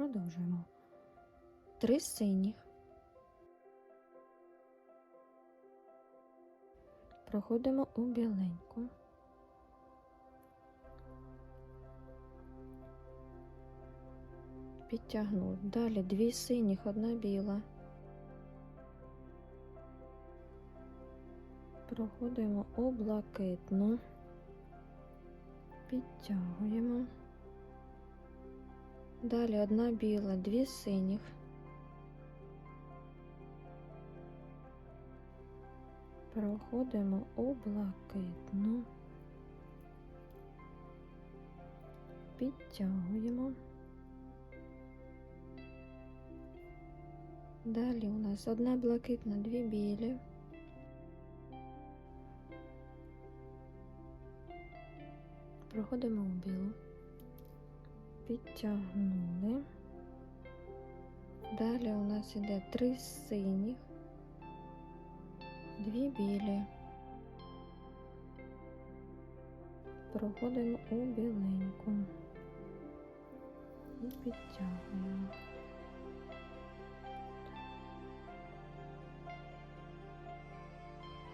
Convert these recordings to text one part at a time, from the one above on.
Продовжуємо. Три синіх. Проходимо у біленьку. Підтягнули. Далі дві синіх, одна біла. Проходимо у блакитну. Підтягуємо. Далі одна біла, дві синіх. Проходимо у блакитну. Підтягуємо. Далі у нас одна блакитна, дві білі. Проходимо у білу. Підтягнули. Далі у нас іде три синіх, дві білі. Проходимо у біленьку і підтягуємо.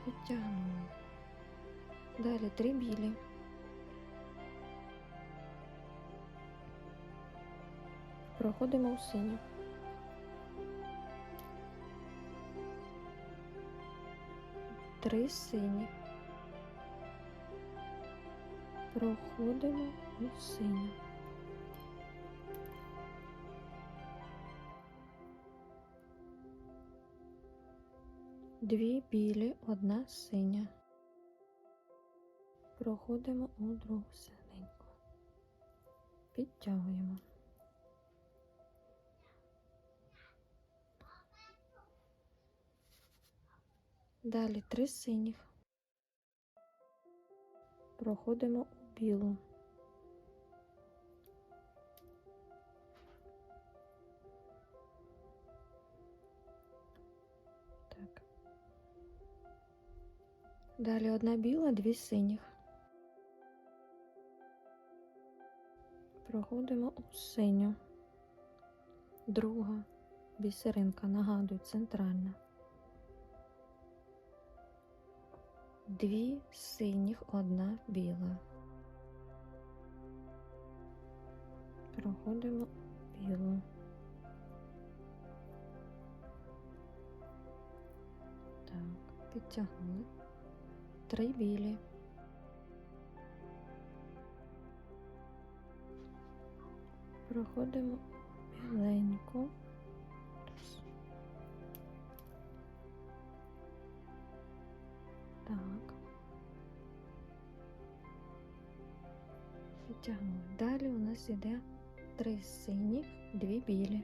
Підтягнули. Далі три білі. Проходимо у синю. Три сині. Проходимо у синю. Дві білі, одна синя. Проходимо у другу синеньку. Підтягуємо. Далі три синіх. Проходимо у білу. Так. Далі одна біла, дві синіх. Проходимо у синю. Друга бісеринка, нагадую, центральна. Дві синіх, одна біла. Проходимо білу. Так, підтягнули. Три білі. Проходимо біленьку. Так. Підтягнули. Далі у нас іде три синіх, дві білі.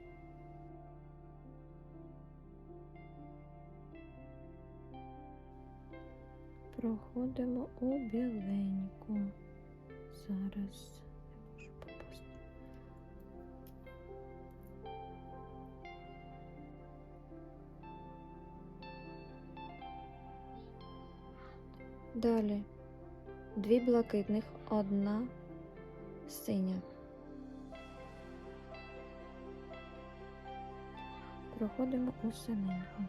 Проходимо у біленьку. Зараз Далі дві блакитних, одна синя. Проходимо у синеньку.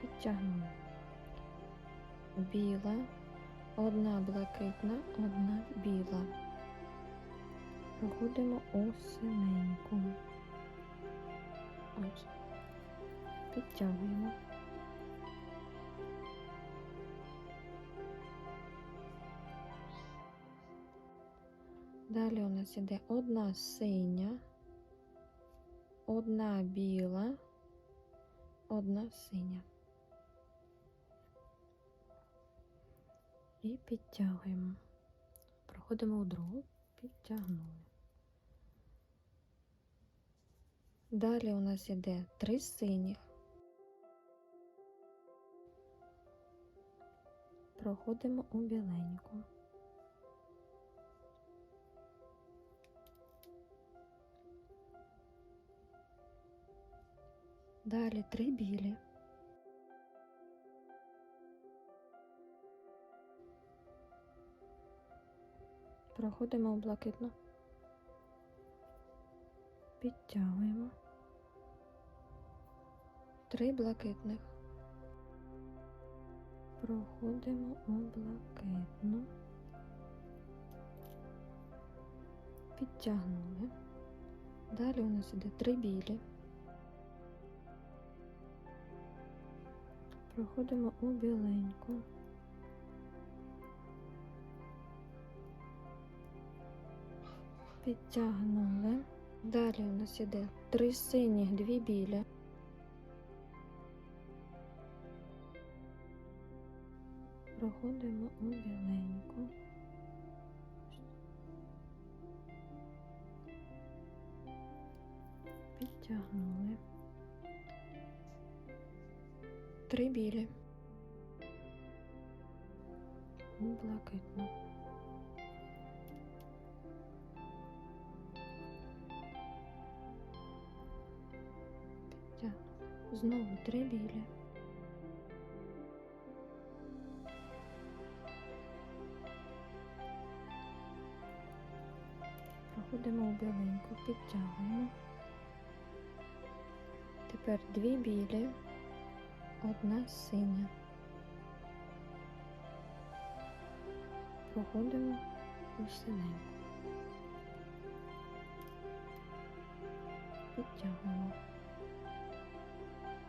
Підтягнемо. Біла, одна блакитна, одна біла. Проходимо у синеньку. Ось. Підтягуємо. Далі у нас іде одна синя, одна біла, одна синя. І підтягуємо. Проходимо у другу, підтягнули. Далі у нас іде три синіх. Проходимо у біленьку. Далі три білі. Проходимо в блакитну. Підтягуємо. Три блакитних. Проходимо у блакитну. Підтягнули. Далі у нас іде три білі. Проходимо у біленьку. Підтягнули. Далі у нас іде три синіх, дві білі. Проходимо у біленьку. Підтягнули. Три білі. У блакитну. Знову три білі. Проходимо у біленьку, підтягуємо. Тепер дві білі, одна синя. Проходимо у синеньку. Підтягуємо.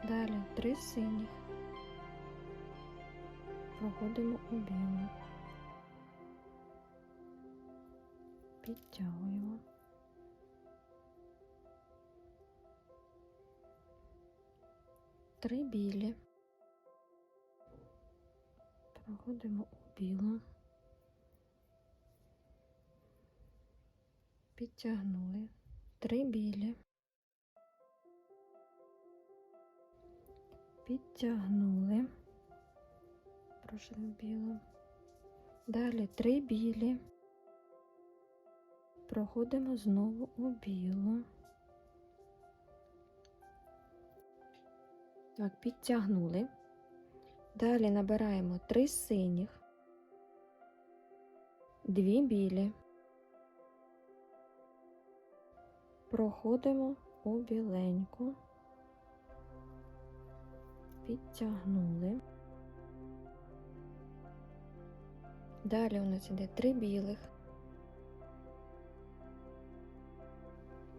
Далі три синіх. Проходимо у білу. Підтягуємо. Три білі. Проходимо у білу. Підтягнули. Три білі. Підтягнули. Пройшли в білу. Далі три білі. Проходимо знову у білу. Так, підтягнули. Далі набираємо три синіх, дві білі. Проходимо у біленьку. Підтягнули. Далі у нас іде три білих.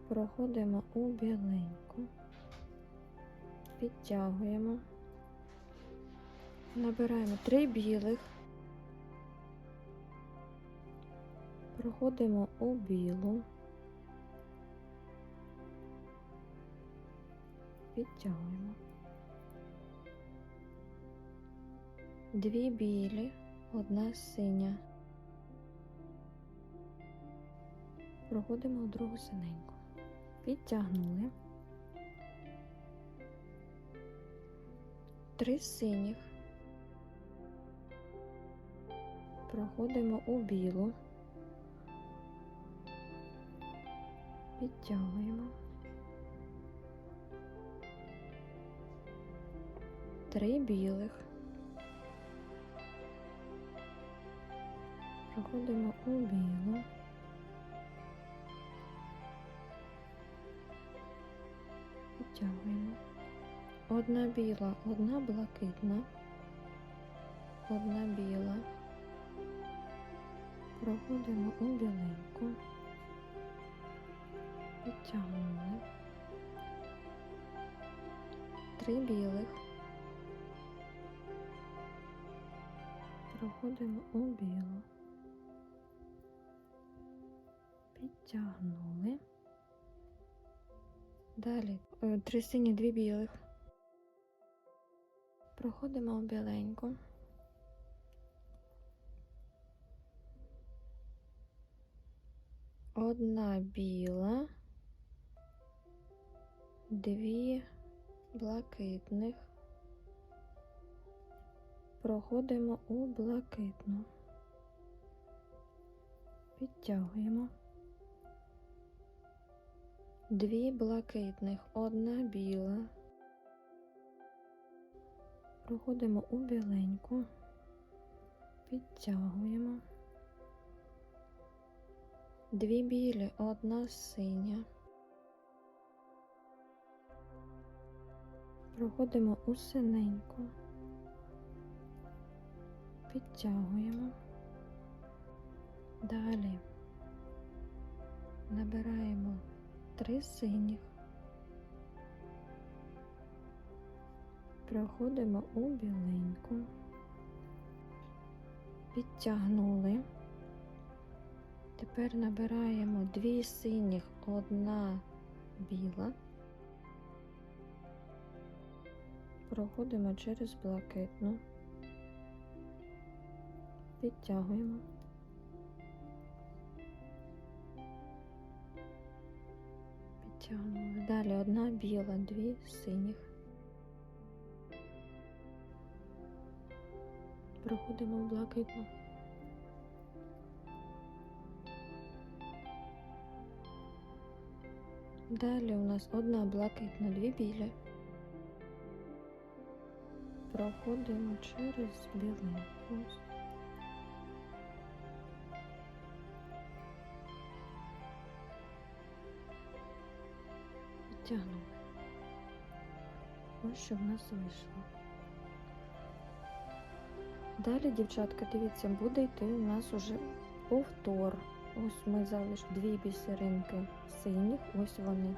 Проходимо у біленьку, підтягуємо, набираємо три білих, проходимо у білу, підтягуємо. Дві білі, одна синя. Проходимо у другу синеньку. Підтягнули. Три синіх. Проходимо у білу. Підтягуємо. Три білих. Проходимо у білу. Підтягуємо. Одна біла, одна блакитна, одна біла. Проходимо у біленьку. Підтягнули. Три білих. Проходимо у білу. Підтягнули. Далі три сині, дві білих. Проходимо в біленьку. Одна біла, дві блакитних. Проходимо у блакитну. Підтягуємо. Дві блакитних, одна біла. Проходимо у біленьку, підтягуємо. дві білі, одна синя. Проходимо у синеньку, підтягуємо. Далі набираємо три синіх, проходимо у біленьку, підтягнули. Тепер набираємо дві синіх, одна біла. Проходимо через блакитну, підтягуємо. Підтягнули. Далі одна біла, дві синіх. Проходимо в блакитну. Далі у нас одна блакитна, дві білі. Проходимо через біленьку. Підтягнули. Ось що в нас вийшло. Далі, дівчатка, дивіться, буде йти у нас уже повтор. Ось ми залишили дві бісеринки синіх, ось вони,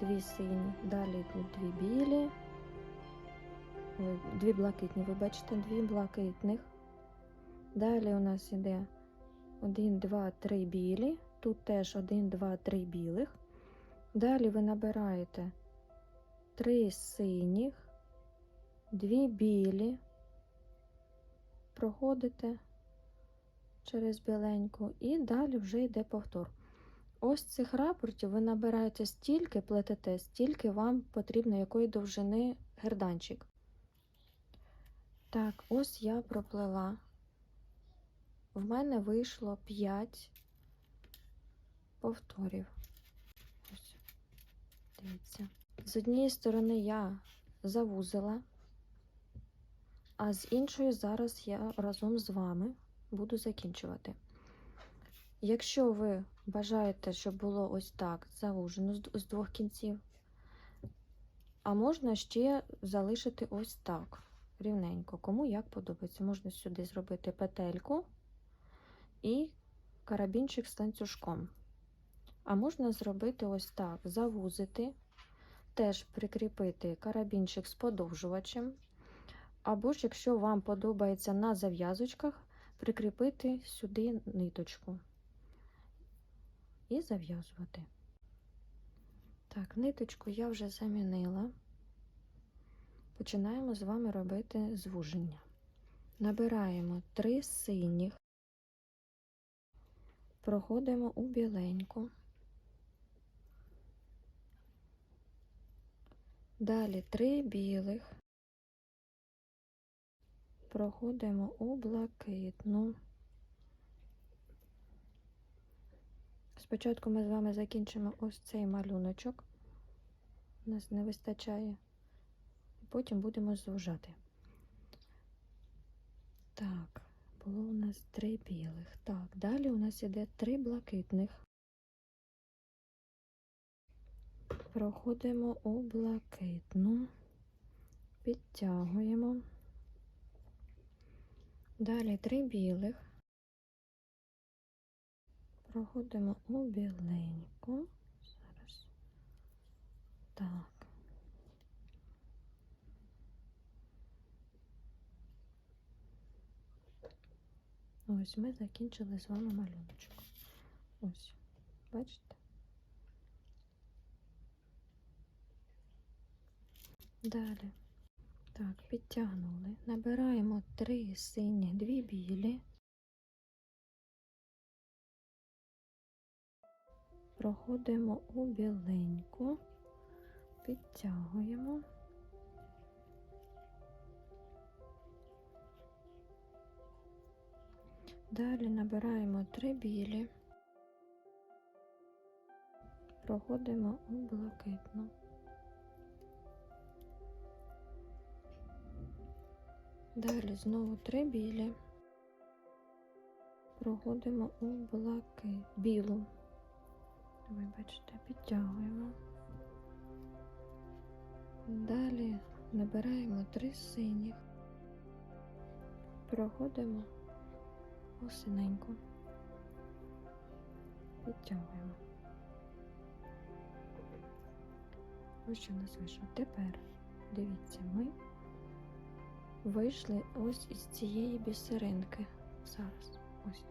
дві сині. Далі йдуть дві білі, дві блакитні, вибачте, дві блакитних. Далі у нас іде 1, 2, 3 білі. Тут теж 1, 2, 3 білих. Далі ви набираєте 3 синіх, 2 білі, проходите через біленьку і далі вже йде повтор. Ось цих рапортів ви набираєте стільки, плетете, стільки вам потрібно якої довжини герданчик. Так, ось я проплела. В мене вийшло 5 повторів. Дивіться. З однієї сторони я завузила, а з іншої зараз я разом з вами буду закінчувати. Якщо ви бажаєте, щоб було ось так завужено з двох кінців, а можна ще залишити ось так, рівненько. Кому як подобається. Можна сюди зробити петельку і карабінчик з ланцюжком. А можна зробити ось так: завузити, теж прикріпити карабінчик з подовжувачем. Або ж, якщо вам подобається на зав'язочках, прикріпити сюди ниточку і зав'язувати. Так, ниточку я вже замінила. Починаємо з вами робити звуження. Набираємо три синіх, проходимо у біленьку. Далі три білих, проходимо у блакитну. Спочатку ми з вами закінчимо ось цей малюночок, у нас не вистачає, потім будемо звужати. Так, було у нас три білих. Так, далі у нас іде три блакитних. Проходимо у блакитну, підтягуємо. Далі три білих. Проходимо у біленьку. Зараз. Так. Ось ми закінчили з вами малюночок. Ось, бачите? Далі. Так, підтягнули. Набираємо три сині, дві білі. Проходимо у біленьку, підтягуємо. Далі набираємо три білі, проходимо у блакитну. Далі знову три білі, проходимо у блаки білу. Вибачте, підтягуємо. Далі набираємо три синіх, проходимо у синеньку, підтягуємо. Ось що в нас вийшло. Тепер дивіться, ми вийшли ось із цієї бісеринки. Зараз. Ось.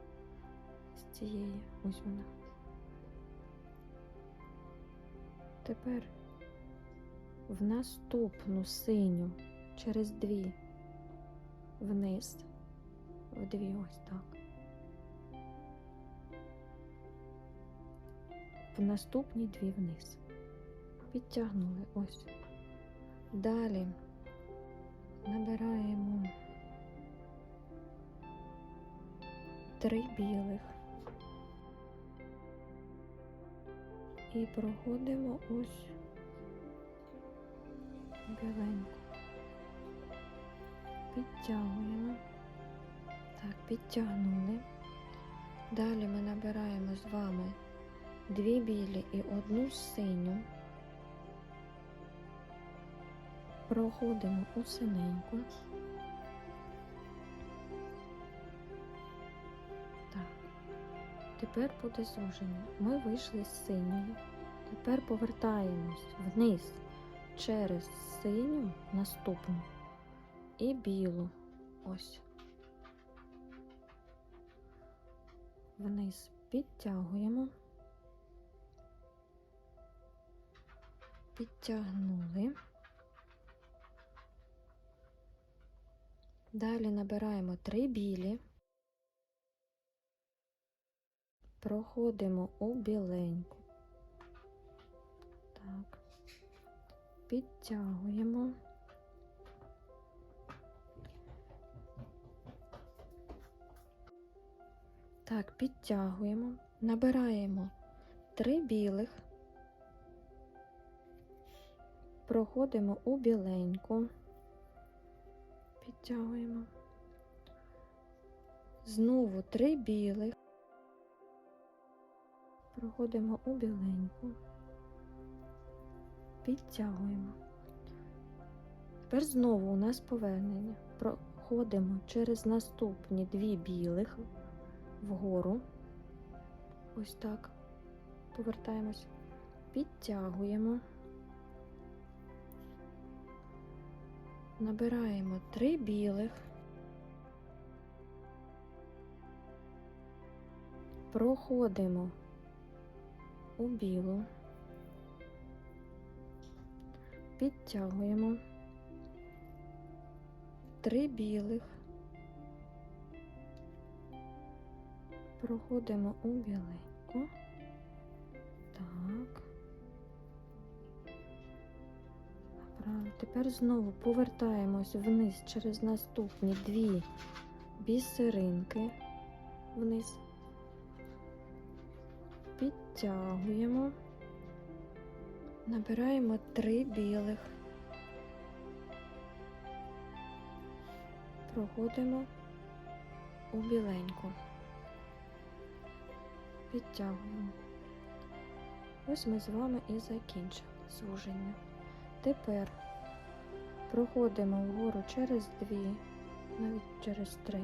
З цієї. Ось вона. Тепер в наступну синю через дві вниз. В дві ось так. В наступні дві вниз. Підтягнули ось. Далі набираємо три білих і проходимо ось біленьку. Підтягуємо. Так, підтягнули. Далі ми набираємо з вами дві білі і одну синю. Проходимо у синеньку. Так. Тепер буде звуження. Ми вийшли з синьої. Тепер повертаємось вниз через синю наступну і білу. Ось. Вниз підтягуємо. Підтягнули. Далі набираємо три білі, проходимо у біленьку. Так, підтягуємо. Так, підтягуємо, набираємо три білих, проходимо у біленьку, підтягуємо. Знову три білих, проходимо у біленьку, підтягуємо. Тепер знову у нас повернення. Проходимо через наступні дві білих вгору. Ось так. Повертаємось, підтягуємо. Набираємо три білих. Проходимо у білу. Підтягуємо. Три білих. Проходимо у біленьку. Так. Тепер знову повертаємось вниз через наступні дві бісеринки вниз. Підтягуємо. Набираємо три білих. Проходимо у біленьку. Підтягуємо. Ось ми з вами і закінчили звуження. Тепер проходимо вгору через дві, навіть через три.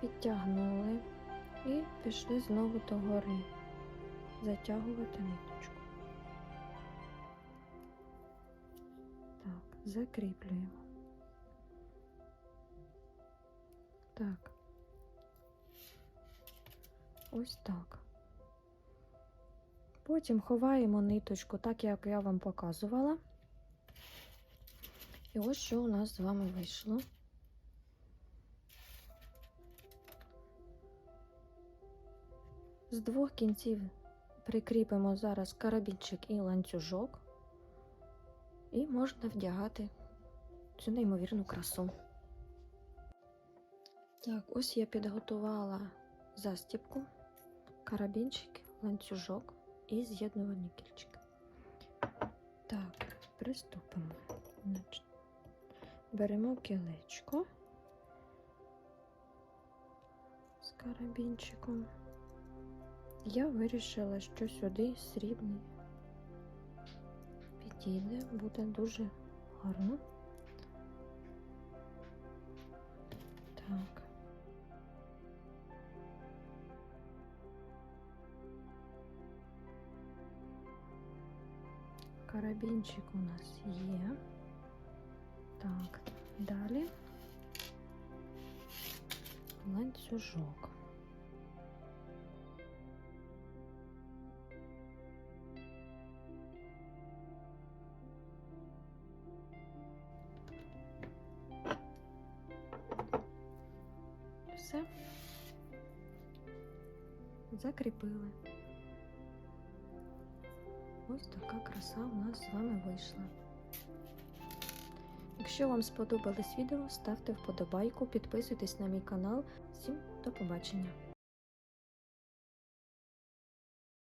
Підтягнули і пішли знову до гори. Затягувати ниточку. Так, закріплюємо. Так. Ось так. Потім ховаємо ниточку, так як я вам показувала. І ось що у нас з вами вийшло. З двох кінців прикріпимо зараз карабінчик і ланцюжок, і можна вдягати цю неймовірну красу. Так, ось я підготувала застібку, карабінчик, ланцюжок і з'єднувальні кільчики. Так, приступимо. Беремо кілечко з карабінчиком. Я вирішила, що сюди срібний підійде, буде дуже гарно. Так. Карабінчик у нас є. Так, далі ланцюжок. Все. Закріпили. Краса у нас з вами вийшла. Якщо вам сподобалось відео, ставте вподобайку, підписуйтесь на мій канал. Всім до побачення!